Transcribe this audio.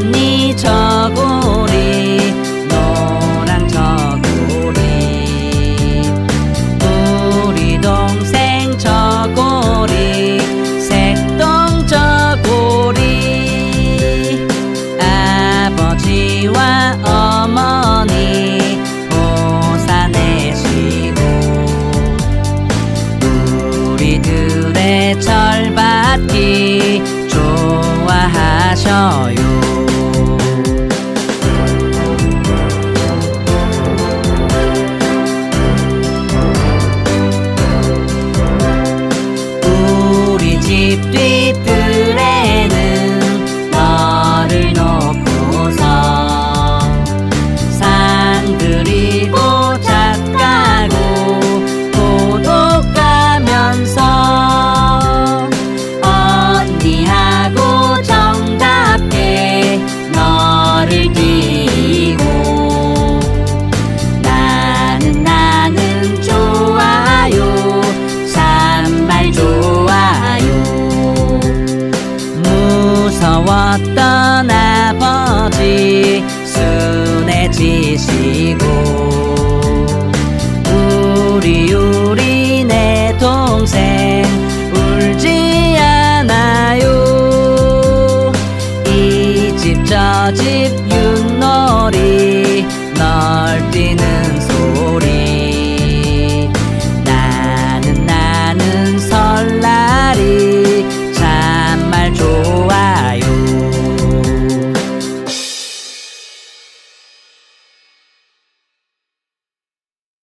언니 저 고리 너랑 저 고리. 우리 동생 저 고리 색동 저 고리. 아버지와 어머니 보사내시고. 우리들의 절받기 좋아하셔요. Najib